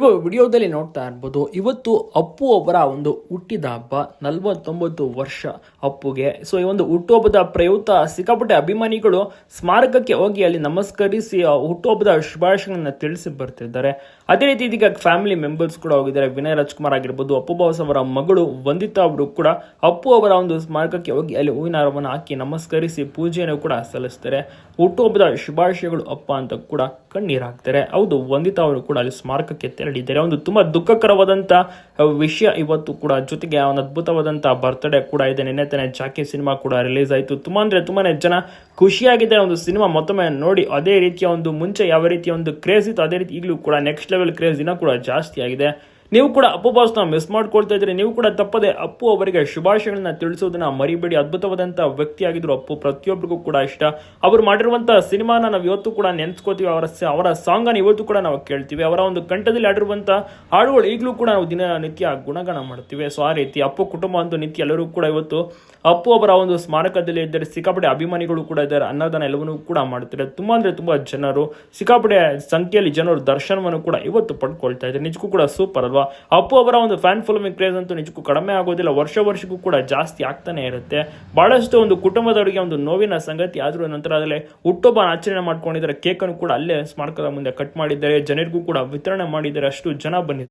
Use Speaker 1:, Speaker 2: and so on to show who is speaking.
Speaker 1: ನೀವು ವಿಡಿಯೋದಲ್ಲಿ ನೋಡ್ತಾ ಇರ್ಬೋದು, ಇವತ್ತು ಅಪ್ಪು ಅವರ ಒಂದು ಹುಟ್ಟಿದ ಹಬ್ಬ, ನಲವತ್ತೊಂಬತ್ತು ವರ್ಷ ಅಪ್ಪುಗೆ. ಸೊ ಈ ಒಂದು ಹುಟ್ಟುಹಬ್ಬದ ಪ್ರಯುಕ್ತ ಸಿಕ್ಕಾಪಟ್ಟೆ ಅಭಿಮಾನಿಗಳು ಸ್ಮಾರಕಕ್ಕೆ ಹೋಗಿ ಅಲ್ಲಿ ನಮಸ್ಕರಿಸಿ ಹುಟ್ಟುಹಬ್ಬದ ಶುಭಾಶಯಗಳನ್ನ ತಿಳಿಸಿ ಬರ್ತಿದ್ದಾರೆ. ಅದೇ ರೀತಿ ಇದೀಗ ಫ್ಯಾಮಿಲಿ ಮೆಂಬರ್ಸ್ ಕೂಡ ಹೋಗಿದ್ದಾರೆ. ವಿನಯ್ ರಾಜ್ಕುಮಾರ್ ಆಗಿರ್ಬೋದು, ಅಪ್ಪು ಬಾಸ್ ಅವರ ಮಗಳು ವಂದಿತಾ ಅವರು ಕೂಡ ಅಪ್ಪು ಅವರ ಒಂದು ಸ್ಮಾರಕಕ್ಕೆ ಹೋಗಿ ಅಲ್ಲಿ ಹೂವಿನ ಹಾರವನ್ನು ಹಾಕಿ ನಮಸ್ಕರಿಸಿ ಪೂಜೆಯನ್ನು ಕೂಡ ಸಲ್ಲಿಸ್ತಾರೆ. ಹುಟ್ಟುಹಬ್ಬದ ಶುಭಾಶಯಗಳು ಅಪ್ಪ ಅಂತ ಕೂಡ ಕಣ್ಣೀರು ಹಾಕ್ತಾರೆ. ಹೌದು, ವಂದಿತಾ ಅವರು ಕೂಡ ಅಲ್ಲಿ ಸ್ಮಾರಕಕ್ಕೆ ತೆರಳಿದ್ದಾರೆ ಒಂದು ತುಂಬಾ ದುಃಖಕರವಾದಂತ ವಿಷಯ ಇವತ್ತು ಕೂಡ ಜೊತೆಗೆ ಒಂದು ಅದ್ಭುತವಾದಂತ ಬರ್ತ್ಡೇ ಕೂಡ ಇದೆ. ನಿನ್ನೆ ತಾನೇ ಜಾಕಿ ಸಿನಿಮಾ ಕೂಡ ರಿಲೀಸ್ ಆಯಿತು. ತುಂಬಾ ಅಂದ್ರೆ ತುಂಬಾನೇ ಜನ ಖುಷಿಯಾಗಿದ್ದಾರೆ. ಒಂದು ಸಿನಿಮಾ ಮತ್ತೊಮ್ಮೆ ನೋಡಿ, ಅದೇ ರೀತಿಯ ಒಂದು ಮುಂಚೆ ಯಾವ ರೀತಿಯ ಒಂದು ಕ್ರೇಜ್ ಇತ್ತು ಅದೇ ರೀತಿ ಈಗಲೂ ಕೂಡ ನೆಕ್ಸ್ಟ್ ಲೆವೆಲ್ ಕ್ರೇಜ್ ಇನ್ನೂ ಕೂಡ ಜಾಸ್ತಿ ಆಗಿದೆ. ನೀವು ಕೂಡ ಅಪ್ಪು ಬಾಸ್ನ ಮಿಸ್ ಮಾಡ್ಕೊಳ್ತಾ ಇದ್ರೆ ನೀವು ಕೂಡ ತಪ್ಪದೆ ಅಪ್ಪು ಅವರಿಗೆ ಶುಭಾಶಯಗಳನ್ನ ತಿಳಿಸೋದನ್ನ ಮರಿಬೇಡಿ. ವ್ಯಕ್ತಿ ವ್ಯಕ್ತಿಯಾಗಿದ್ರು ಅಪ್ಪು. ಪ್ರತಿಯೊಬ್ಬರಿಗೂ ಕೂಡ ಇಷ್ಟ. ಅವರು ಮಾಡಿರುವಂತಹ ಸಿನಿಮಾನ ನಾವು ಇವತ್ತು ಕೂಡ ನೆನೆಸ್ಕೋತೀವಿ. ಅವರ ಅವರ ಸಾಂಗ್ ಅನ್ನು ಇವತ್ತು ಕೂಡ ನಾವು ಕೇಳ್ತೀವಿ. ಅವರ ಒಂದು ಕಂಠದಲ್ಲಿ ಆಡಿರುವಂತಹ ಹಾಡುಗಳು ಈಗಲೂ ಕೂಡ ನಾವು ದಿನನಿತ್ಯ ಗುಣಗಾನ ಮಾಡ್ತೀವಿ. ಸೊ ಆ ರೀತಿ ಅಪ್ಪು ಕುಟುಂಬ ಅಂತೂ ನಿತ್ಯ ಎಲ್ಲರೂ ಕೂಡ ಇವತ್ತು ಅಪ್ಪು ಅವರ ಒಂದು ಸ್ಮಾರಕದಲ್ಲಿ ಇದ್ದಾರೆ. ಸಿಕ್ಕಾಪಟ್ಟೆ ಅಭಿಮಾನಿಗಳು ಕೂಡ ಇದ್ದಾರೆ. ಅನ್ನದಾನ ಎಲ್ಲವನ್ನೂ ಕೂಡ ಮಾಡ್ತಾರೆ ತುಂಬಾ ಅಂದ್ರೆ ತುಂಬಾ ಜನರು ಸಿಕ್ಕಾಪಟ್ಟೆ ಸಂಖ್ಯೆಯಲ್ಲಿ ಜನರು ದರ್ಶನವನ್ನು ಕೂಡ ಇವತ್ತು ಪಡ್ಕೊಳ್ತಾ ಇದ್ದಾರೆ. ನಿಜಕ್ಕೂ ಕೂಡ ಸೂಪರ್ ಅಲ್ವಾ? ಅಪ್ಪು ಅವರ ಒಂದು ಫ್ಯಾನ್ ಫಾಲೋವಿಂಗ್ ಕ್ರೇಜ್ ಅಂತೂ ನಿಜಕ್ಕೂ ಕಡಿಮೆ ಆಗೋದಿಲ್ಲ. ವರ್ಷ ವರ್ಷಕ್ಕೂ ಕೂಡ ಜಾಸ್ತಿ ಆಗ್ತಾನೆ ಇರುತ್ತೆ. ಬಹಳಷ್ಟು ಒಂದು ಕುಟುಂಬದವರಿಗೆ ಒಂದು ನೋವಿನ ಸಂಗತಿ ಆದರೂ ನಂತರ ಅದರಲ್ಲಿ ಹುಟ್ಟೊಬ್ಬ ಆಚರಣೆ ಮಾಡ್ಕೊಂಡಿದ್ದಾರೆ. ಕೇಕನ್ನು ಕೂಡ ಅಲ್ಲೇ ಸ್ಮಾರಕದ ಮುಂದೆ ಕಟ್ ಮಾಡಿದ್ದಾರೆ. ಜನರಿಗೂ ಕೂಡ ವಿತರಣೆ ಮಾಡಿದ್ದಾರೆ. ಅಷ್ಟು ಜನ ಬಂದಿದ್ದಾರೆ.